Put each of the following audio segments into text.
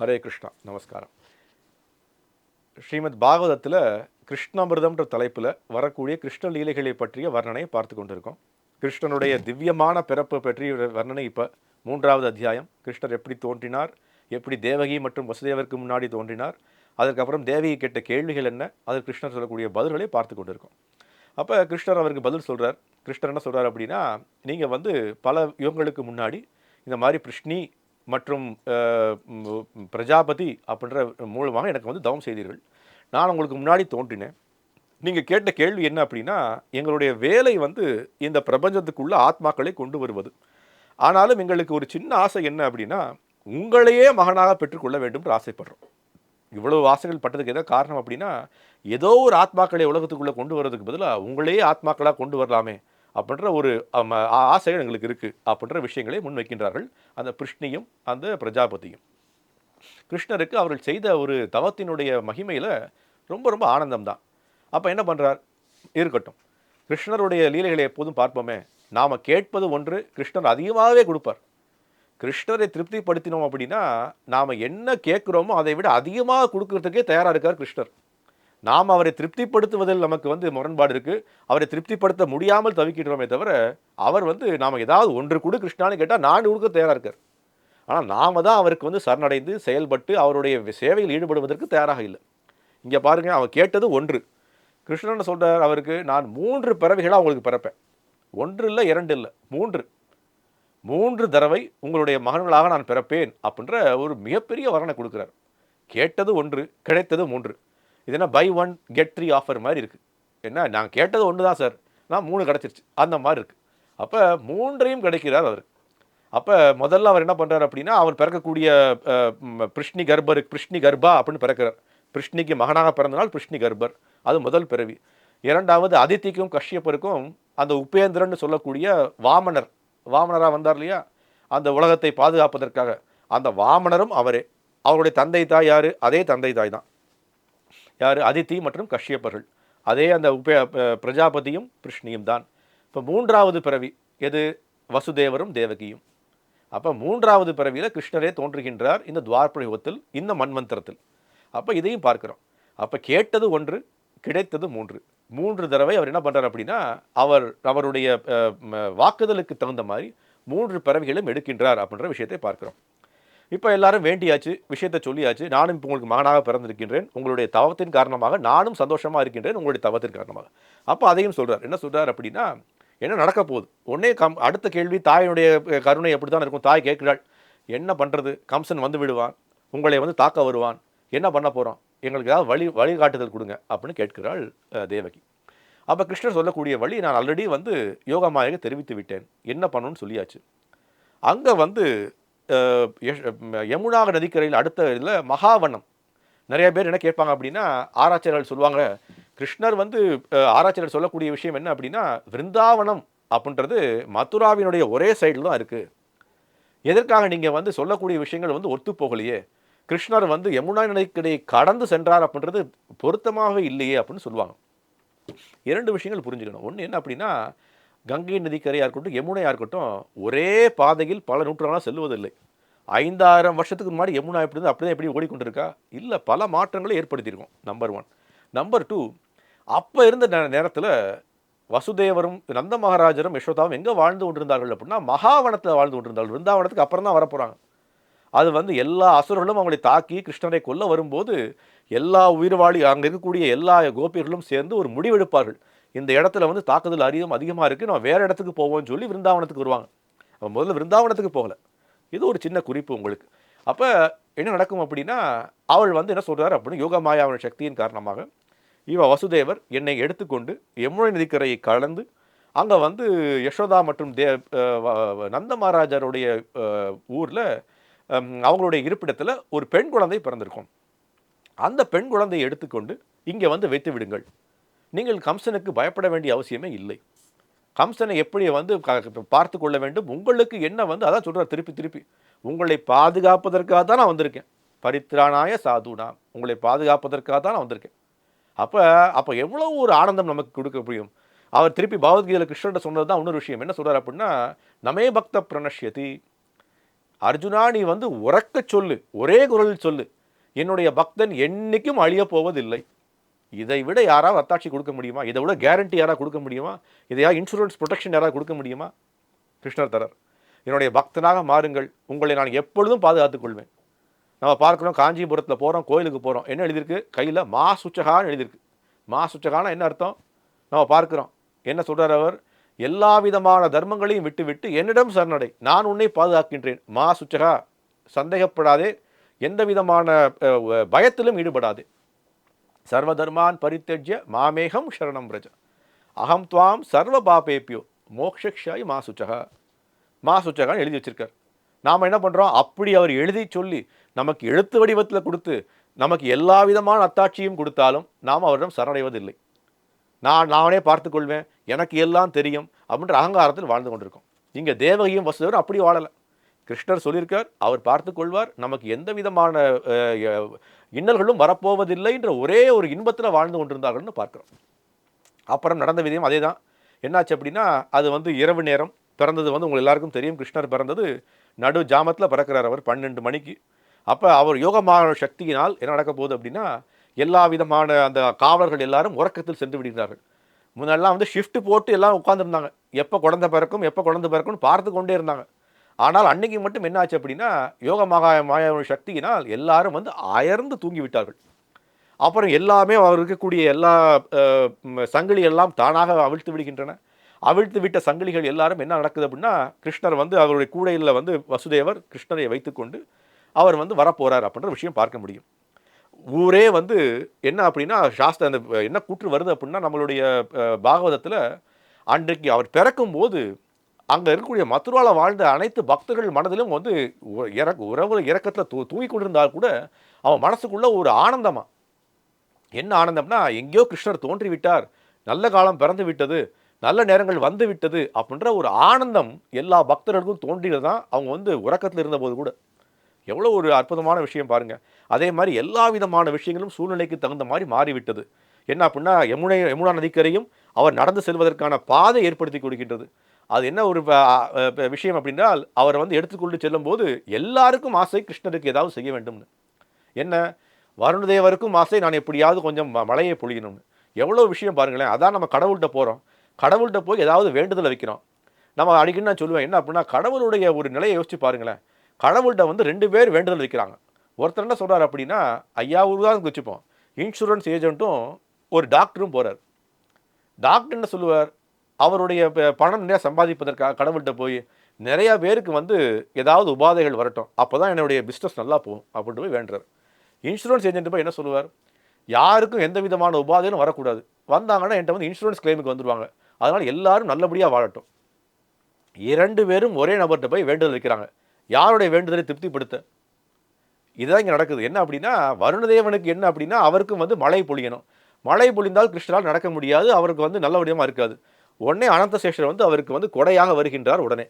ஹரே கிருஷ்ணா. நமஸ்காரம். ஸ்ரீமத் பாகவதத்தில் கிருஷ்ணாமிர்தம்ன்ற தலைப்பில் வரக்கூடிய கிருஷ்ண லீலைகளை பற்றிய வர்ணனை பார்த்து கொண்டிருக்கோம். கிருஷ்ணனுடைய திவ்யமான பிறப்பு பற்றிய வர்ணனை இப்போ மூன்றாவது அத்தியாயம். கிருஷ்ணர் எப்படி தோன்றினார்? எப்படி தேவகி மற்றும் வசுதேவருக்கு முன்னாடி தோன்றினார்? அதற்கப்புறம் தேவகி கேட்ட கேள்விகள் என்ன? அதற்கு கிருஷ்ணர் சொல்லக்கூடிய பதில்களை பார்த்து கொண்டிருக்கோம். அப்போ கிருஷ்ணர் அவருக்கு பதில் சொல்கிறார் கிருஷ்ணர் என்ன சொல்கிறார் அப்படின்னா நீங்கள் வந்து பல யுகங்களுக்கு முன்னாடி இந்த மாதிரி பிருஷ்ணி மற்றும் பிரஜாபதி அப்படின்ற மூலமாக எனக்கு வந்து தவம் செய்தீர்கள். நான் உங்களுக்கு முன்னாடி தோன்றினேன். நீங்கள் கேட்ட கேள்வி என்ன அப்படின்னா எங்களுடைய வேலை வந்து இந்த பிரபஞ்சத்துக்குள்ள ஆத்மாக்களை கொண்டு வருவது. ஆனாலும் எங்களுக்கு ஒரு சின்ன ஆசை என்ன அப்படின்னா உங்களையே மகனாக பெற்றுக்கொள்ள வேண்டும்னு ஆசைப்படுறோம். இவ்வளவு ஆசைகள் பட்டதுக்கு எதாவது காரணம் அப்படின்னா ஏதோ ஒரு ஆத்மாக்களை உலகத்துக்குள்ளே கொண்டு வர்றதுக்கு பதிலாக உங்களையே ஆத்மாக்களாக கொண்டு வரலாமே அப்படின்ற ஒரு ஆ- ஆசைகள் எங்களுக்கு இருக்குது அப்படின்ற விஷயங்களை முன்வைக்கின்றார்கள் அந்த பிருஷ்ணியும் அந்த பிரஜாபதியும். கிருஷ்ணருக்கு அவர்கள் செய்த ஒரு தவத்தினுடைய மகிமையில் ரொம்ப ரொம்ப ஆனந்தம் தான் அப்போ என்ன பண்ணுறார் இருக்கட்டும். கிருஷ்ணருடைய லீலைகளை எப்போதும் பார்ப்போமே. நாம் கேட்பது ஒன்று கிருஷ்ணர் அதிகமாகவே கொடுப்பார். கிருஷ்ணரை திருப்திப்படுத்தினோம் அப்படின்னா நாம் என்ன கேட்குறோமோ அதை விட அதிகமாக கொடுக்கறதுக்கே தயாராக இருக்கார் கிருஷ்ணர். நாம் அவரை திருப்திப்படுத்துவதில் நமக்கு வந்து முரண்பாடு இருக்குது அவரை திருப்திப்படுத்த முடியாமல் தவிக்கின்றோமே தவிர அவர் வந்து நாம் ஏதாவது ஒன்று கொடு கிருஷ்ணான்னு கேட்டால் நான் கொடுக்க தயாராக இருக்கார். ஆனால் நாம் தான் அவருக்கு வந்து சரணடைந்து செயல்பட்டு அவருடைய சேவையில் ஈடுபடுவதற்கு தயாராக இல்லை. இங்கே பாருங்கள் அவர் கேட்டது ஒன்று. கிருஷ்ணன் சொல்கிறார் அவருக்கு நான் மூன்று பிறவிகளாக அவங்களுக்கு பிறப்பேன். ஒன்று இல்லை இரண்டு இல்லை மூன்று. மூன்று தடவை உங்களுடைய மகன்களாக நான் பிறப்பேன் அப்படின்ற ஒரு மிகப்பெரிய வரனை கொடுக்குறார். கேட்டது ஒன்று கிடைத்தது மூன்று. இது என்ன buy one get three offer மாதிரி இருக்குது என்ன நான் கேட்டது ஒன்று தான் சார் நான் மூணு கிடச்சிருச்சு. அந்த மாதிரி இருக்குது அப்போ மூன்றையும் கிடைக்கிறார் அவர். அப்போ முதல்ல அவர் என்ன பண்ணுறாரு அப்படின்னா அவர் பிறக்கக்கூடிய பிருஷ்ணி கர்பர் பிருஷ்ணி கர்பா அப்படின்னு பிறக்கிறார். பிருஷ்ணிக்கு மகனாக பிறந்தனால் பிருஷ்ணி கர்பர் அது முதல் பிறவி. இரண்டாவது அதித்திக்கும் கஷ்யப்பருக்கும் அந்த உபேந்திரன் சொல்லக்கூடிய வாமனர் வாமனராக வந்தார் இல்லையா அந்த உலகத்தை பாதுகாப்பதற்காக. அந்த வாமனரும் அவரே. அவருடைய தந்தை தாய் யார்? அதே தந்தை தாய் தான். யார்? அதித்தி மற்றும் கஷ்யப்பர்கள். அதே அந்த உப பிரஜாபதியும் கிருஷ்ணியும் தான். இப்போ மூன்றாவது பிறவி எது? வசுதேவரும் தேவகியும். அப்போ மூன்றாவது பிறவியில் கிருஷ்ணரே தோன்றுகின்றார் இந்த துவார்பர யுகத்தில் இந்த மண்மந்திரத்தில் அப்போ இதையும் பார்க்கிறோம். அப்போ கேட்டது ஒன்று கிடைத்தது மூன்று. மூன்று தடவை அவர் என்ன பண்ணுறார் அப்படின்னா அவர் அவருடைய வாக்குதலுக்கு தகுந்த மாதிரி மூன்று பிறவிகளும் எடுக்கின்றார் அப்படின்ற விஷயத்தை பார்க்கிறோம். இப்போ எல்லாரும் வேண்டியாச்சு விஷயத்தை சொல்லியாச்சு நானும் இப்போ உங்களுக்கு மகனாக பிறந்திருக்கின்றேன் உங்களுடைய தவத்தின் காரணமாக நானும் சந்தோஷமாக இருக்கின்றேன் உங்களுடைய தவத்தின் காரணமாக. அப்போ அதையும் சொல்கிறார் என்ன சொல்கிறார் அப்படின்னா என்ன நடக்க போகுது? உடனே கம் அடுத்த கேள்வி தாயினுடைய கருணை எப்படி தான் இருக்கும்? தாய் கேட்கிறாள். என்ன பண்ணுறது கம்சன் வந்து விடுவான். உங்களை வந்து தாக்க வருவான். என்ன பண்ண போகிறான் எங்களுக்கு ஏதாவது வழி வழிகாட்டுதல் கொடுங்க அப்படின்னு கேட்கிறாள் தேவகி. அப்போ கிருஷ்ணர் சொல்லக்கூடிய வழி நான் ஆல்ரெடி வந்து யோகமாயாக தெரிவித்து விட்டேன். என்ன பண்ணணும்னு சொல்லியாச்சு. அங்கே வந்து யமுனா நதிக்கரையில் அடுத்த இதில் மகாவனம். நிறைய பேர் என்ன கேட்பாங்க அப்படின்னா ஆராய்ச்சியாளர்கள் சொல்லுவாங்க கிருஷ்ணர் வந்து ஆராய்ச்சியாளர் சொல்லக்கூடிய விஷயம் என்ன அப்படின்னா விருந்தாவனம் அப்படின்றது மதுராவினுடைய ஒரே சைடில் தான் இருக்குது எதற்காக நீங்கள் வந்து சொல்லக்கூடிய விஷயங்கள் வந்து ஒத்து போகலையே? கிருஷ்ணர் வந்து யமுனா நதிக்கடையை கடந்து சென்றார் அப்படின்றது பொருத்தமாகவே இல்லையே அப்படின்னு சொல்லுவாங்க. இரண்டு விஷயங்கள் புரிஞ்சுக்கணும். ஒன்று என்ன அப்படின்னா கங்கை நதிக்கரையாக இருக்கட்டும் யமுனையாக இருக்கட்டும் ஒரே பாதையில் பல நூற்றாண்டாக செல்வதில்லை ஐந்தாயிரம் வருஷத்துக்கு முன்னாடி யமுனா எப்படி இருந்து அப்படியே எப்படி ஓடிக்கொண்டிருக்கா? இல்லை பல மாற்றங்களை ஏற்படுத்தியிருக்கோம் நம்பர் ஒன் நம்பர் டூ அப்போ இருந்த நேரத்தில் வசுதேவரும் நந்த மகாராஜரும் யசோதாவும் எங்கே வாழ்ந்து கொண்டிருந்தார்கள் அப்படின்னா மகாவனத்தில் வாழ்ந்து கொண்டிருந்தார்கள். விருந்தாவனத்துக்கு அப்புறம் தான் வரப்போகிறாங்க அது வந்து எல்லா அசுரர்களும் அவங்களை தாக்கி கிருஷ்ணரை கொல்ல வரும்போது எல்லா உயிர்வாழி அங்கே இருக்கக்கூடிய எல்லா கோபியர்களும் சேர்ந்து ஒரு முடிவெடுப்பார்கள். இந்த இடத்துல வந்து தாக்குதல் அதிகம் அதிகமாக இருக்குது நம்ம வேறு இடத்துக்கு போவோம்னு சொல்லி விருந்தாவனத்துக்கு வருவாங்க. அவன் முதல்ல விருந்தாவனத்துக்கு போகல. இது ஒரு சின்ன குறிப்பு உங்களுக்கு. அப்போ என்ன நடக்கும் அப்படின்னா அவள் வந்து என்ன சொல்கிறார் அப்படின்னு யோக மாயாவின் சக்தியின் காரணமாக இவ வசுதேவர் என்னை எடுத்துக்கொண்டு யமுனை நதிக்கரையை கலந்து அங்கே வந்து யசோதா மற்றும் தே நந்த மகாராஜருடைய ஊரில் அவங்களுடைய இருப்பிடத்தில் ஒரு பெண் குழந்தை பிறந்திருக்கும். அந்த பெண் குழந்தையை எடுத்துக்கொண்டு இங்கே வந்து வைத்து விடுங்கள். நீங்கள் கம்சனுக்கு பயப்பட வேண்டிய அவசியமே இல்லை. கம்சனை எப்படி வந்து பார்த்து கொள்ள வேண்டும்? உங்களுக்கு என்ன வந்து அதான் சொல்கிறார் திருப்பி திருப்பி. உங்களை பாதுகாப்பதற்காக தான் நான் வந்திருக்கேன். பரித்ரானாய சாதுனா. உங்களை பாதுகாப்பதற்காக தான் நான் வந்திருக்கேன். அப்போ அப்போ எவ்வளோ ஒரு ஆனந்தம் நமக்கு கொடுக்க முடியும்? அவர் திருப்பி பகவத்கீதையில் கிருஷ்ணன் சொன்னது தான் இன்னொரு விஷயம். என்ன சொல்கிறார் அப்படின்னா நமே பக்த பிரணஷ்யதி அர்ஜுனா நீ வந்து உறக்க சொல்லு ஒரே குரலில் சொல்லு. என்னுடைய பக்தன் என்றைக்கும் அழியப் போவதில்லை. இதை விட யாராவது அத்தாட்சி கொடுக்க முடியுமா? இதை விட கேரண்டி யாராவது கொடுக்க முடியுமா? இதையா இன்சூரன்ஸ் ப்ரொடெக்ஷன் யாராவது கொடுக்க முடியுமா? கிருஷ்ணர் தரர் என்னுடைய பக்தனாக மாறுங்கள். உங்களை நான் எப்பொழுதும் பாதுகாத்துக் கொள்வேன். நம்ம பார்க்குறோம் காஞ்சிபுரத்தில் போகிறோம் கோயிலுக்கு போகிறோம் என்ன எழுதியிருக்கு? கையில் மா சுச்சகான்னு எழுதியிருக்கு. மா சுச்சகானா என்ன அர்த்தம்? நம்ம பார்க்குறோம். என்ன சொல்கிறார் அவர்? எல்லா விதமான தர்மங்களையும் விட்டுவிட்டு என்னிடம் சரணடை. நான் உன்னை பாதுகாக்கின்றேன். மா சுச்சகா சந்தேகப்படாதே. எந்த விதமான வ- பயத்திலும் ஈடுபடாதே. சர்வ தர்மான் பரித்தஜ்ய மாமேகம் சரணம் பிரஜ. அகம் துவாம் சர்வ பாபேபியோ. மோக்ஷாய் மா சுச்சகா. மா சுச்சகான்னு எழுதி வச்சிருக்கார். நாம் என்ன பண்ணுறோம் அப்படி அவர் எழுதி சொல்லி நமக்கு எழுத்து வடிவத்தில் கொடுத்து நமக்கு எல்லா விதமான அத்தாட்சியும் கொடுத்தாலும் நாம் அவரிடம் சரணடைவதில்லை. நான் நானே பார்த்துக்கொள்வேன். எனக்கு எல்லாம் தெரியும் அப்படின்ற அகங்காரத்தில் வாழ்ந்து கொண்டிருக்கோம். இங்கே தேவகியும் வசுதேவரும் அப்படி வாழலை. கிருஷ்ணர் சொல்லியிருக்கார் அவர் பார்த்து கொள்வார் நமக்கு எந்த விதமான இன்னல்களும் வரப்போவதில்லை இன்னல்களும் வரப்போவதில்லைன்ற ஒரே ஒரு இன்பத்தில் வாழ்ந்து கொண்டிருந்தார்கள்னு பார்க்குறோம். அப்புறம் நடந்த விதயம் அதே தான் என்னாச்சு அப்படின்னா அது வந்து இரவு நேரம் பிறந்தது வந்து உங்கள் எல்லாருக்கும் தெரியும் கிருஷ்ணர் பிறந்தது நடு ஜாமத்தில் பிறக்கிறார் அவர் பன்னெண்டு மணிக்கு. அப்போ அவர் யோகமான சக்தியினால் என்ன நடக்க போகுது அப்படின்னா எல்லா விதமான அந்த காவலர்கள் எல்லாரும் உறக்கத்தில் சென்று விடுகிறார்கள். முன்னெல்லாம் வந்து ஷிஃப்ட் போட்டு எல்லாம் உட்காந்துருந்தாங்க எப்போ குழந்தை பிறக்கும் எப்போ குழந்த பிறக்கும்னு பார்த்து கொண்டே இருந்தாங்க. ஆனால் அன்னைக்கு மட்டும் என்ன ஆச்சு அப்படின்னா யோக மகா மாய சக்தியினால் எல்லாரும் வந்து அயர்ந்து தூங்கி விட்டார்கள் அப்புறம் எல்லாமே அவர் இருக்கக்கூடிய எல்லா சங்கிலி எல்லாம் தானாக அவிழ்த்து விடுகின்றன. அவிழ்த்து விட்ட சங்கிலிகள் எல்லாரும் என்ன நடக்குது அப்படின்னா கிருஷ்ணர் வந்து அவருடைய கூடையில் வந்து வசுதேவர் கிருஷ்ணரை வைத்துக்கொண்டு அவர் வந்து வரப்போகிறார் அப்படின்ற விஷயம் பார்க்க முடியும். ஊரே வந்து என்ன அப்படின்னா சாஸ்திர அந்த என்ன கூற்று வருது அப்படின்னா நம்மளுடைய பாகவதத்தில் அன்றைக்கு அவர் பிறக்கும் போது அங்கே இருக்கக்கூடிய மதுராவில் வாழ்ந்த அனைத்து பக்தர்கள் மனதிலும் வந்து உ- உறவு இறக்கத்தில் தூ தூங்கி கொண்டிருந்தால் கூட அவன் மனசுக்குள்ளே ஒரு ஆனந்தமாக என்ன ஆனந்தம்னா எங்கேயோ கிருஷ்ணர் தோன்றி விட்டார் நல்ல காலம் பிறந்து விட்டது நல்ல நேரங்கள் வந்து விட்டது அப்படின்ற ஒரு ஆனந்தம் எல்லா பக்தர்களுக்கும் தோன்றியது தான் அவங்க வந்து உறக்கத்தில் இருந்தபோது கூட. எவ்வளோ ஒரு அற்புதமான விஷயம் பாருங்கள் அதே மாதிரி எல்லா விதமான விஷயங்களும் சூழ்நிலைக்கு தகுந்த மாதிரி மாறிவிட்டது. என்ன அப்படின்னா யமுனை யமுனா நதிக்கரையும் அவர் நடந்து செல்வதற்கான பாதை ஏற்படுத்தி கொடுக்கின்றது. அது என்ன ஒரு விஷயம் அப்படின்னா அவர் வந்து எடுத்துக்கொண்டு செல்லும்போது எல்லாருக்கும் ஆசை கிருஷ்ணருக்கு ஏதாவது செய்ய வேண்டும்னு. என்ன? வருணதேவருக்கும் ஆசை நான் எப்படியாவது கொஞ்சம் மழையை பொழியணும்னு. எவ்வளோ விஷயம் பாருங்களேன் அதான் நம்ம கடவுள்கிட்ட போகிறோம் கடவுள்கிட்ட போய் ஏதாவது வேண்டுதலை வைக்கிறோம். நம்ம அடிக்கடி நான் சொல்லுவேன் என்ன அப்படின்னா கடவுளுடைய ஒரு நிலையை யோசிச்சு பாருங்களேன். கடவுள்கிட்ட வந்து ரெண்டு பேர் வேண்டுதல் வைக்கிறாங்க ஒருத்தர் என்ன சொல்கிறார் அப்படின்னா ஐயா தான் வச்சுப்போம் இன்சூரன்ஸ் ஏஜென்ட்டும் ஒரு டாக்டரும் போகிறார் டாக்டர் என்ன சொல்லுவார்? அவருடைய பணம் நிறைய சம்பாதிப்பதற்காக கடவுள்கிட்ட போய் நிறையா பேருக்கு வந்து ஏதாவது உபாதைகள் வரட்டும். அப்போ தான் என்னுடைய பிஸ்னஸ் நல்லா போகும் அப்படின்ட்டு போய் வேண்டுறார். இன்சூரன்ஸ் ஏஜென்ட் போய் என்ன சொல்லுவார்? யாருக்கும் எந்த விதமான உபாதையும் வரக்கூடாது. வந்தாங்கன்னா என்கிட்ட வந்து இன்சூரன்ஸ் கிளைமுக்கு வந்துடுவாங்க அதனால் எல்லாரும் நல்லபடியாக வாழட்டும். இரண்டு பேரும் ஒரே நபர்கிட்ட போய் வேண்டுதல் வைக்கிறாங்க. யாருடைய வேண்டுதலை திருப்திப்படுத்த? இதுதான் இங்கே நடக்குது. என்ன அப்படின்னா வருணதேவனுக்கு என்ன அப்படின்னா அவருக்கும் வந்து மழை பொழியணும். மழை பொழிந்தால் கிருஷ்ணரால் நடக்க முடியாது அவருக்கு வந்து நல்ல விடயமாக இருக்காது. உடனே அனந்தசேஷர் வந்து அவருக்கு வந்து கொடையாக வருகின்றார் உடனே.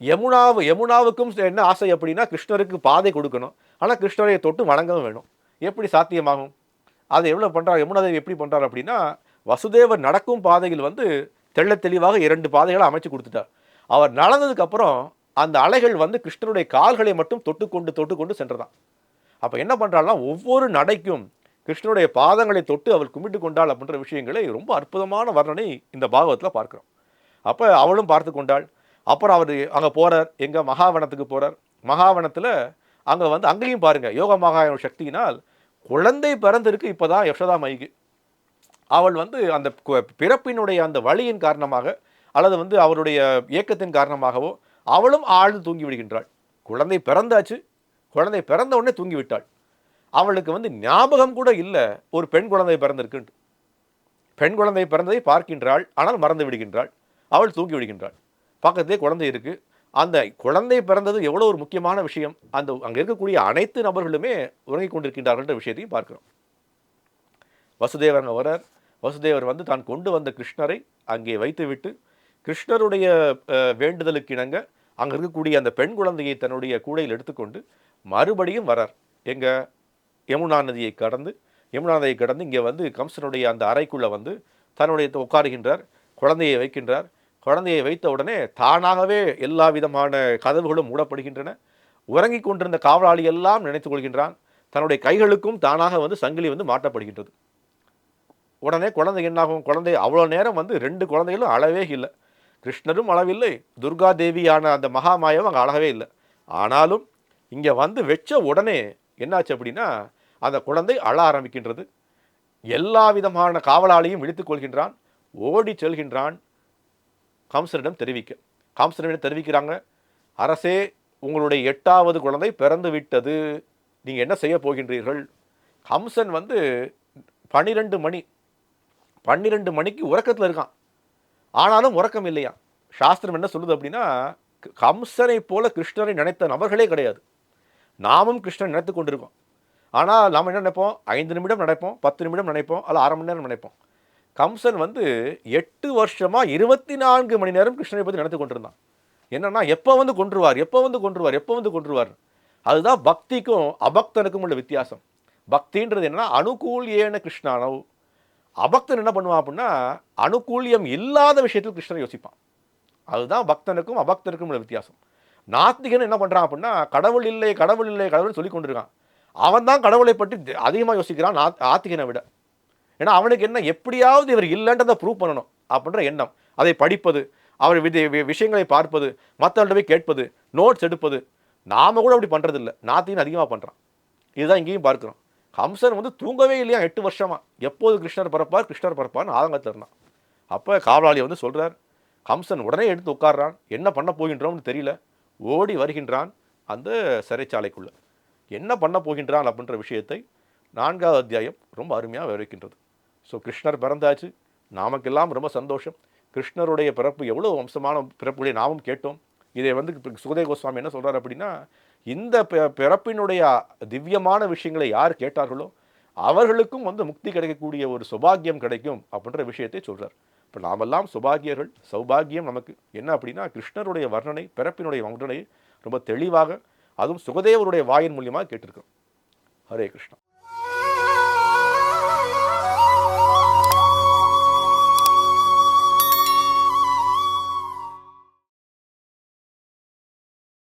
யமுனாவு யமுனாவுக்கும் என்ன ஆசை அப்படின்னா கிருஷ்ணருக்கு பாதை கொடுக்கணும். ஆனால் கிருஷ்ணரை தொட்டு வணங்கவும் வேணும். எப்படி சாத்தியமாகும்? அதை எவ்வளோ பண்ணுறார் யமுனாதேவி எப்படி பண்ணுறார் அப்படின்னா வசுதேவர் நடக்கும் பாதையில் வந்து தெள்ளத் தெளிவாக இரண்டு பாதைகளை அமைச்சு கொடுத்துட்டார். அவர் நடந்ததுக்கப்புறம் அந்த அலைகள் வந்து கிருஷ்ணருடைய கால்களை மட்டும் தொட்டுக்கொண்டு தொட்டுக்கொண்டு சென்றதாம். அப்போ என்ன பண்ணுறாள்னா ஒவ்வொரு நடைக்கும் கிருஷ்ணருடைய பாதங்களை தொட்டு அவள் கும்பிட்டு கொண்டாள் அப்படின்ற விஷயங்களை ரொம்ப அற்புதமான வர்ணனை இந்த பாகவத்தில் பார்க்குறோம். அப்போ அவளும் பார்த்து கொண்டாள். அப்புறம் அவர் அங்கே போகிறார் எங்கே மகாவனத்துக்கு போகிறார் மகாவனத்தில் அங்கே வந்து அங்கேயும் பாருங்கள் யோக மகாயன சக்தியினால் குழந்தை பிறந்திருக்கு இப்போதான் யசோதா மைக்கு அவள் வந்து அந்த பிறப்பினுடைய அந்த வழியின் காரணமாக அல்லது வந்து அவருடைய இயக்கத்தின் காரணமாகவோ அவளும் ஆழ்ந்து தூங்கி விடுகின்றாள். குழந்தை பிறந்தாச்சு. குழந்தை பிறந்த உடனே தூங்கி விட்டாள். அவளுக்கு வந்து ஞாபகம் கூட இல்லை ஒரு பெண் குழந்தை பிறந்திருக்குன்ட்டு. பெண் குழந்தை பிறந்ததை பார்க்கின்றாள் ஆனால் மறந்து விடுகின்றாள். அவள் தூங்கி விடுகின்றாள். பக்கத்திலே குழந்தை இருக்குது அந்த குழந்தை பிறந்தது எவ்வளோ ஒரு முக்கியமான விஷயம். அந்த அங்கே இருக்கக்கூடிய அனைத்து நபர்களுமே உறங்கிக் கொண்டிருக்கின்றார்கள்ன்ற விஷயத்தையும் பார்க்கிறோம். வசுதேவர் அங்கே வசுதேவர் வந்து தான் கொண்டு வந்த கிருஷ்ணரை அங்கே வைத்துவிட்டு கிருஷ்ணருடைய வேண்டுதலுக்கு இணங்க அங்கே இருக்கக்கூடிய அந்த பெண் குழந்தையை தன்னுடைய கூடையில் எடுத்துக்கொண்டு மறுபடியும் வரார். எங்கள் யமுனா நதியை கடந்து யமுனா நதியை கடந்து இங்கே வந்து கம்சனுடைய அந்த அறைக்குள்ளே வந்து தன்னுடைய உட்காருகின்றார் குழந்தையை வைக்கின்றார். குழந்தையை வைத்த உடனே தானாகவே எல்லா விதமான கதவுகளும் மூடப்படுகின்றன. உறங்கிக் கொண்டிருந்த காவலாளி எல்லாம் நினைத்துக் கொள்கின்றான். தன்னுடைய கைகளுக்கும் தானாக வந்து சங்கிலி வந்து மாட்டப்படுகின்றது உடனே குழந்தை என்னாகும்? குழந்தை அவ்வளோ நேரம் வந்து ரெண்டு குழந்தைகளும் அளவே இல்லை. கிருஷ்ணரும் அளவில்லை. துர்கா தேவியான அந்த மகாமாயாவும் அங்கே அழகவே இல்லை. ஆனாலும் இங்கே வந்து வச்ச உடனே என்னாச்சு அப்படின்னா அந்த குழந்தை அழ ஆரம்பிக்கின்றது. எல்லா விதமான காவலாளியும் விழித்துக் கொள்கின்றான் ஓடி செல்கின்றான். கம்சனிடம் தெரிவிக்க கம்சனிடம் தெரிவிக்கிறாங்க அரசே உங்களுடைய எட்டாவது குழந்தை பிறந்து விட்டது. நீங்கள் என்ன செய்ய போகின்றீர்கள்? கம்சன் வந்து பன்னிரெண்டு மணி பன்னிரெண்டு மணிக்கு உறக்கத்தில் இருக்கான். ஆனாலும் உறக்கம் இல்லையா? சாஸ்திரம் என்ன சொல்லுது அப்படின்னா கம்சனை போல கிருஷ்ணரை நினைத்த நபர்களே கிடையாது. நாமும் கிருஷ்ணன் நினைத்து கொண்டிருக்கோம். ஆனால் நாம் என்ன நினைப்போம்? ஐந்து நிமிடம் நினைப்போம் பத்து நிமிடம் நினைப்போம் அல்ல அரை மணி நேரம் நினைப்போம். கம்சன் வந்து எட்டு வருஷமா இருபத்தி நான்கு மணி நேரம் கிருஷ்ணரை பற்றி நடந்து கொண்டிருந்தான். என்னன்னா எப்போ வந்து கொன்றுவார் எப்போ வந்து கொன்றுவார் எப்போ வந்து கொன்றுவார்? அதுதான் பக்திக்கும் அபக்தனுக்கும் உள்ள வித்தியாசம். பக்தின்றது என்னன்னா அனுகூல் ஏன கிருஷ்ணானவ் அபக்தன் என்ன பண்ணுவான் அப்படின்னா அனுகூல்யம் இல்லாத விஷயத்தில் கிருஷ்ணரை யோசிப்பான். அதுதான் பக்தனுக்கும் அபக்தனுக்கும் உள்ள வித்தியாசம். நாத்திகன் என்ன பண்ணுறான் அப்படின்னா கடவுள் இல்லை கடவுள் இல்லை கடவுள்னு சொல்லி கொண்டிருக்கான். அவன் தான் கடவுளை பற்றி அதிகமாக யோசிக்கிறான் நாத்- ஆத்திகனை விட. ஏன்னா அவனுக்கு என்ன எப்படியாவது இவர் இல்லைன்றதை ப்ரூவ் பண்ணணும் அப்படின்ற எண்ணம். அதை படிப்பது அவர் வித வி- விஷயங்களை பார்ப்பது மற்றவர்கிட்ட போய் கேட்பது நோட்ஸ் எடுப்பது நாம் கூட அப்படி பண்ணுறதில்ல நாத்திகன் அதிகமாக பண்ணுறான் இதுதான் இங்கேயும் பார்க்குறோம். கம்சன் வந்து தூங்கவே இல்லையா? எட்டு வருஷமா. எப்போது கிருஷ்ணர் பிறப்பார்? கிருஷ்ணர் பிறப்பார்னு ஆதங்கத்தில் இருந்தான். அப்போ காவலாளி வந்து சொல்கிறார் கம்சன் உடனே எடுத்து உட்கார்றான். என்ன பண்ண போகின்றோம்னு தெரியல. ஓடி வருகின்றான் அந்த சிறைச்சாலைக்குள்ளே. என்ன பண்ண போகின்றான்? அப்படின்ற விஷயத்தை நான்காவது அத்தியாயம் ரொம்ப அருமையாக விவரிக்கின்றது. ஸோ கிருஷ்ணர் பிறந்தாச்சு. நாமக்கெல்லாம் ரொம்ப சந்தோஷம். கிருஷ்ணருடைய பிறப்பு எவ்வளோ வம்சமான பிறப்புகளை நாமும் கேட்டோம். இதை வந்து இப்ப சுகதேவ கோஸ்வாமி என்ன சொல்கிறார் அப்படின்னா இந்த பிறப்பினுடைய திவ்யமான விஷயங்களை யார் கேட்டார்களோ அவர்களுக்கும் வந்து முக்தி கிடைக்கக்கூடிய ஒரு சுபாகியம் கிடைக்கும் அப்படின்ற விஷயத்தை சொல்கிறார் இப்போ நாமெல்லாம் சுபாகியர்கள் சௌபாகியம் நமக்கு என்ன அப்படின்னா கிருஷ்ணருடைய வர்ணனை பிறப்பினுடைய வர்ணனை ரொம்ப தெளிவாக அதுவும் சுகதேவருடைய வாயின் மூலியமாக கேட்டிருக்கிறோம். ஹரே கிருஷ்ணா.